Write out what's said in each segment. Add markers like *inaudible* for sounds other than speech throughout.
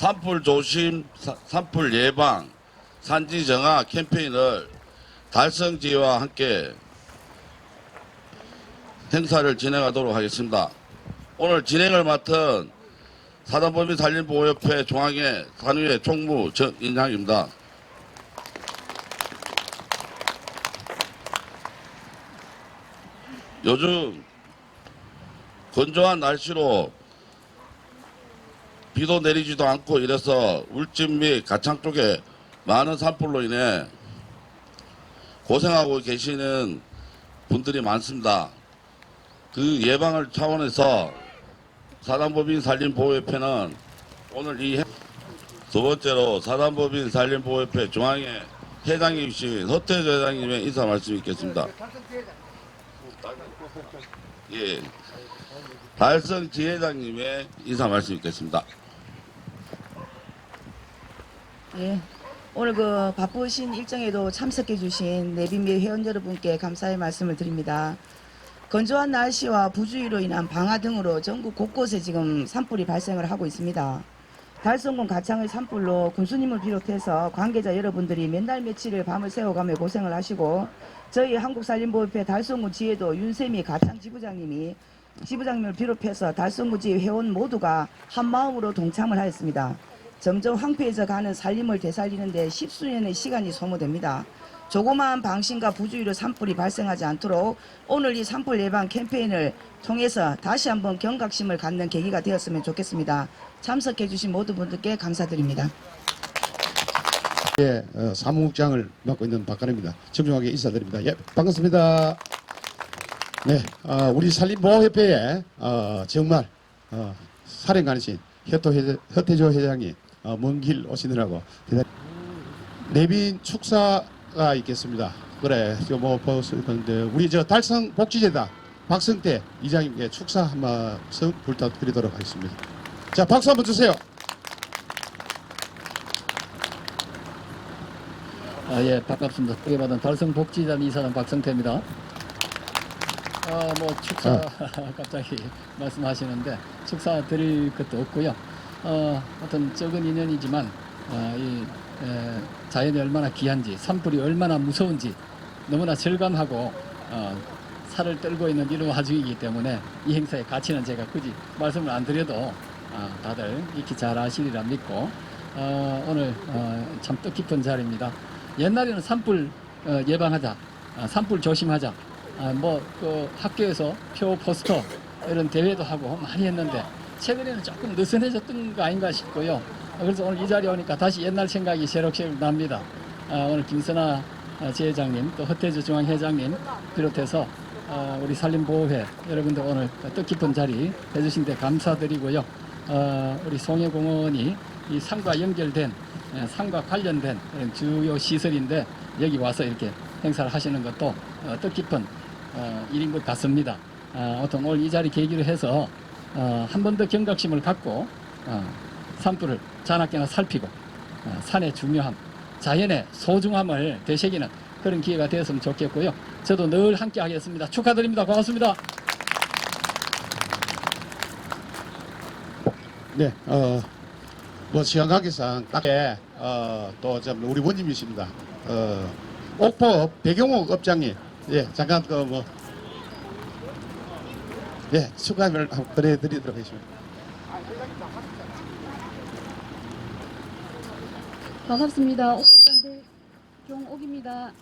산불 조심, 사- 산불 예방, 산지 정화 캠페인을 달성지와 함께 행사를 진행하도록 하겠습니다. 오늘 진행을 맡은 사단법인 산림보호협회 중앙회 산위회 총무 정인향입니다. 요즘 건조한 날씨로 비도 내리지도 않고 이래서 울진 및 가창 쪽에 많은 산불로 인해 고생하고 계시는 분들이 많습니다. 그 예방을 차원에서 사단법인 산림보호협회는 오늘 이 두 번째로 사단법인 산림보호협회 중앙회 회장님이신 허태조 회장님의 인사 말씀 있겠습니다. 예. 달성 지회장님의 인사 말씀 있겠습니다. 예. 오늘 그 바쁘신 일정에도 참석해 주신 내빈미 회원 여러분께 감사의 말씀을 드립니다. 건조한 날씨와 부주의로 인한 방화 등으로 전국 곳곳에 지금 산불이 발생을 하고 있습니다. 달성군 가창의 산불로 군수님을 비롯해서 관계자 여러분들이 몇날 며칠을 밤을 새워가며 고생을 하시고 저희 한국산림보호협회 달성군 지회도 윤세미 가창 지부장님이 지부장님을 비롯해서 달성구 지회 회원 모두가 한 마음으로 동참을 하였습니다. 점점 황폐해져 가는 살림을 되살리는데 십수년의 시간이 소모됩니다. 조그마한 방심과 부주의로 산불이 발생하지 않도록 오늘 이 산불 예방 캠페인을 통해서 다시 한번 경각심을 갖는 계기가 되었으면 좋겠습니다. 참석해 주신 모든 분들께 감사드립니다. 예, 어, 사무국장을 맡고 있는 박관입니다. 정중하게 인사드립니다. 예, 반갑습니다. 네, 어, 우리 산림보호협회에 어, 정말 어, 사령관이신 혜토 회, 허태조 회장이 어, 먼 길 오시느라고 대단히 내빈 축사가 있겠습니다. 그래, 저뭐 벌써 건데 우리 저 달성 복지재단 박성태 이장님께 축사 한 말씀 부탁드리도록 하겠습니다. 자, 박수 한번 주세요. 아, 예, 반갑습니다. 크게 받은 달성복지단 이사장 박성태입니다. 아, 뭐 축사 *laughs* 갑자기 말씀하시는데 축사 드릴 것도 없고요. 어, 어떤 적은 인연이지만 어, 이 에, 자연이 얼마나 귀한지, 산불이 얼마나 무서운지 너무나 절감하고 어, 살을 떨고 있는 이런 와중이기 때문에 이 행사의 가치는 제가 굳이 말씀을 안 드려도 어, 다들 익히 잘 아시리라 믿고 어, 오늘 어, 참 뜻깊은 자리입니다. 옛날에는 산불 어, 예방하자, 아, 산불 조심하자, 아, 뭐그 학교에서 표 포스터 이런 대회도 하고 많이 했는데 최근에는 조금 느슨해졌던 거 아닌가 싶고요. 어, 그래서 오늘 이 자리에 오니까 다시 옛날 생각이 새록새록 납니다. 아, 오늘 김선아 아, 지회장님 또 허태주 중앙회장님 비롯해서 아, 우리 산림보호회 여러분들 오늘 뜻깊은 자리 해주신 데 감사드리고요. 어, 우리 송해공원이 이 산과 연결된 예, 산과 관련된 주요 시설인데 여기 와서 이렇게 행사를 하시는 것도 어, 뜻깊은 어, 일인 것 같습니다. 아, 아무튼 오늘 이 자리 계기로 해서 어, 한 번 더 경각심을 갖고 어, 산불을 자나깨나 살피고 어, 산의 중요함, 자연의 소중함을 되새기는 그런 기회가 되었으면 좋겠고요. 저도 늘 함께 하겠습니다. 축하드립니다. 고맙습니다. 네, 어, 뭐 관계상 딱에 어, 또좀 우리 원님이십니다. 어, 옥포 배경옥 업장님, 예, 잠깐 그 뭐, 예, 한번 드려드리도록 하겠습니다. 반갑습니다. 옥복단대 경옥입니다.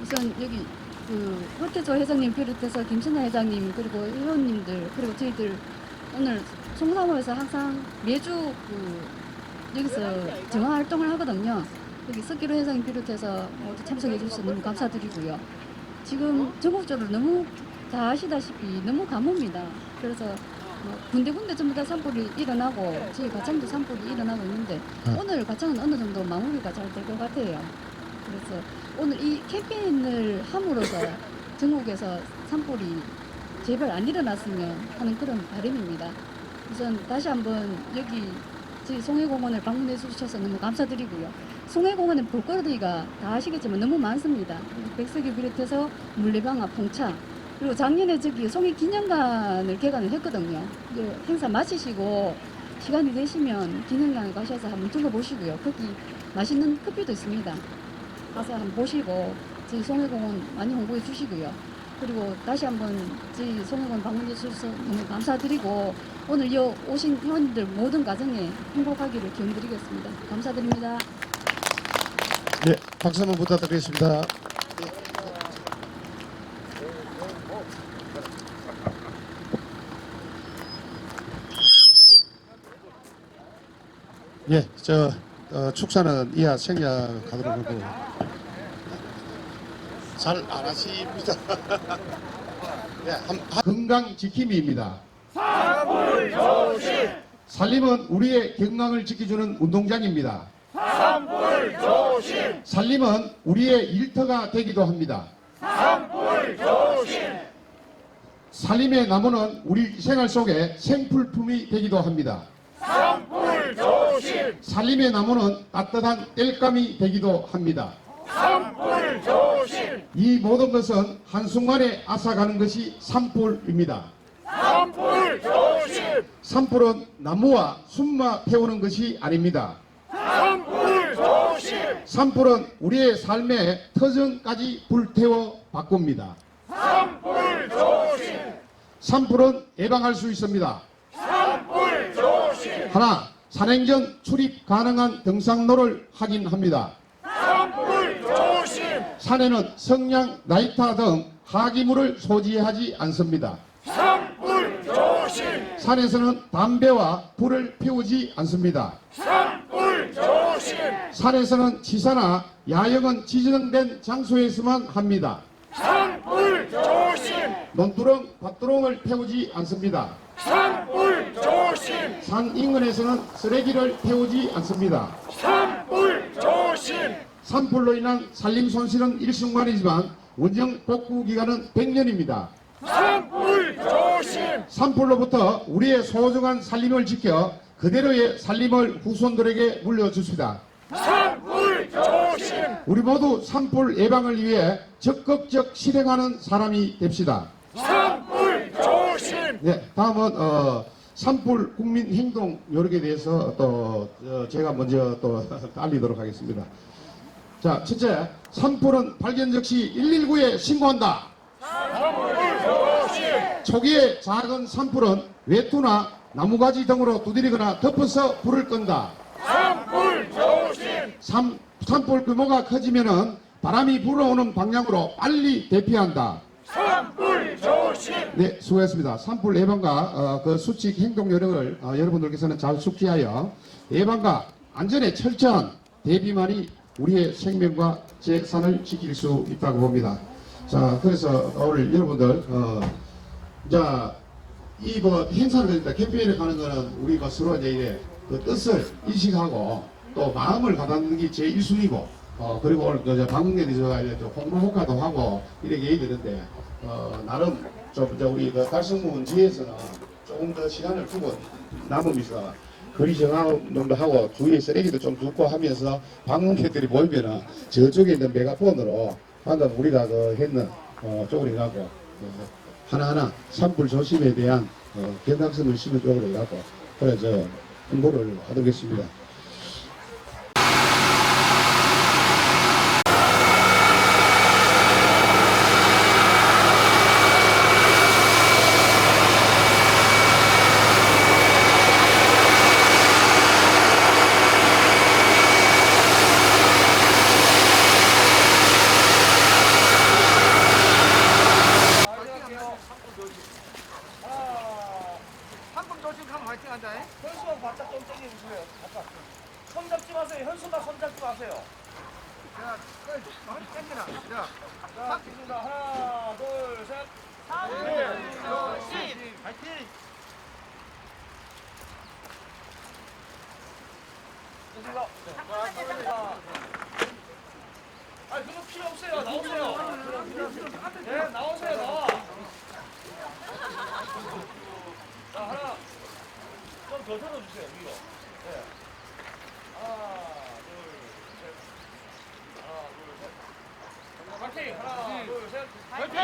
우선 여기 그 허태조 회장님 비롯해서 김신하 회장님 그리고 회원님들 그리고 저희들 오늘 송사모에서 항상 매주 그 여기서 정화 활동을 하거든요. 여기 석기로 회장님 비롯해서 모두 참석해 주셔서 너무 감사드리고요. 지금 전국적으로 너무 다 아시다시피 너무 가뭄입니다. 그래서 뭐 군데군데 전부 다 산불이 일어나고 저희 가창도 산불이 일어나고 있는데 네. 오늘 가창은 어느 정도 마무리가 잘 될 것 같아요. 그래서 오늘 이 캠페인을 함으로써 *laughs* 전국에서 산불이 제발 안 일어났으면 하는 그런 바람입니다. 우선 다시 한번 여기 저희 송해공원을 방문해 주셔서 너무 감사드리고요. 송해공원은 볼거리가 다 아시겠지만 너무 많습니다. 백석이 비롯해서 물레방아, 풍차 그리고 작년에 저기 송이 기념관을 개관을 했거든요. 행사 마치시고 시간이 되시면 기념관에 가셔서 한번 둘러보시고요. 거기 맛있는 커피도 있습니다. 가서 한번 보시고 저희 송해공원 많이 홍보해 주시고요. 그리고 다시 한번 저희 송해공원 방문해 주셔서 너무 감사드리고 오늘 이 오신 회원님들 모든 가정에 행복하기를 기원드리겠습니다. 감사드립니다. 네, 박수 한번 부탁드리겠습니다. 예, 저 어, 축사는 이하 생략하도록 하고 잘안 하십니다. *laughs* 예, 한, 한- 건강 지킴이입니다. 살림은 우리의 건강을 지켜주는 운동장입니다. 살림은 우리의 일터가 되기도 합니다. 살림의 나무는 우리 생활 속에 생필품이 되기도 합니다. 살림의 나무는 따뜻한 땔감이 되기도 합니다. 이 모든 것은 한순간에 앗아가는 것이 산불입니다. 산불은 나무와 숨만 태우는 것이 아닙니다. 산불은 우리의 삶의 터전까지 불태워 바꿉니다. 산불은 예방할 수 있습니다. 하나, 산행전 출입 가능한 등산로를 확인합니다. 산에는 성냥, 나이타 등 하기물을 소지하지 않습니다. 산에서는 담배와 불을 피우지 않습니다. 산 에서는 지사나 야영은 지정된 장소에서만 합니다. 논두렁, 밭두렁을 태우지 않습니다. 산 인근에서는 쓰레기를 태우지 않습니다. 산불로 인한 산림 손실은 일순간이지만 원정 복구 기간은 100년입니다. 산불로부터 우리의 소중한 산림을 지켜 그대로의 산림을 후손들에게 물려줍시다. 우리 모두 산불 예방을 위해 적극적 실행하는 사람이 됩시다. 네, 다음은 어, 산불 국민 행동 요령에 대해서 또 어, 제가 먼저 또 *laughs* 알리도록 하겠습니다. 자, 첫째, 산불은 발견 즉시 119에 신고한다. 초기에 작은 산불은 외투나 나무가지 등으로 두드리거나 덮어서 불을 끈다. 산, 산불 규모가 커지면은 바람이 불어오는 방향으로 빨리 대피한다. 네, 수고했습니다. 산불 예방과 어, 그 수칙 행동 요령을 어, 여러분들께서는 잘 숙지하여 예방과 안전에 철저한 대비만이 우리의 생명과 재산을 지킬 수 있다고 봅니다. 자, 그래서 오늘 여러분들 어, 자, 이 뭐 행사를 드립니다. 캠페인을 가는 거는 우리가 서로 이제 그 뜻을 인식하고 또 마음을 가닿는 게 제일 1순위고 어, 그리고 오늘 그 방문객이 저 이제 또 홍보 효과도 하고 이렇게 얘기 드는데 어, 나름 좀 이제 우리 그 달성문 지에서는 조금 더 시간을 두고 남으면서 거리 정화도 하고 주위에 쓰레기도 좀 줍고 하면서 방문객들이 모이면은 저쪽에 있는 메가폰으로 방금 우리가 그 했는 어, 쪽으로 해갖고 어, 하나하나 산불 조심에 대한 어, 경각심을 심은 쪽으로 해갖고 그래 저 홍보를 하도록겠습니다. 한분 조심 하면 화이팅 한다. 현수막 바짝 좀 당겨주세요. 바짝. 손 잡지 마세요. 현수막 손 잡지 마세요. 자, 끝. 많이 땡겨라. 자, 자, 좋습니다. 하나, 둘, 셋. 조심. 화이팅. 좋습니다. 자, 아니, 그거 필요 없어요. 나오세요. 네, 나오세요. 나와. 자, 하나. 좀더 들어주세요. 위로. 네. 하나, 둘, 셋. 하나, 둘, 셋. 화이팅! 하나, 둘, 셋. 화이팅!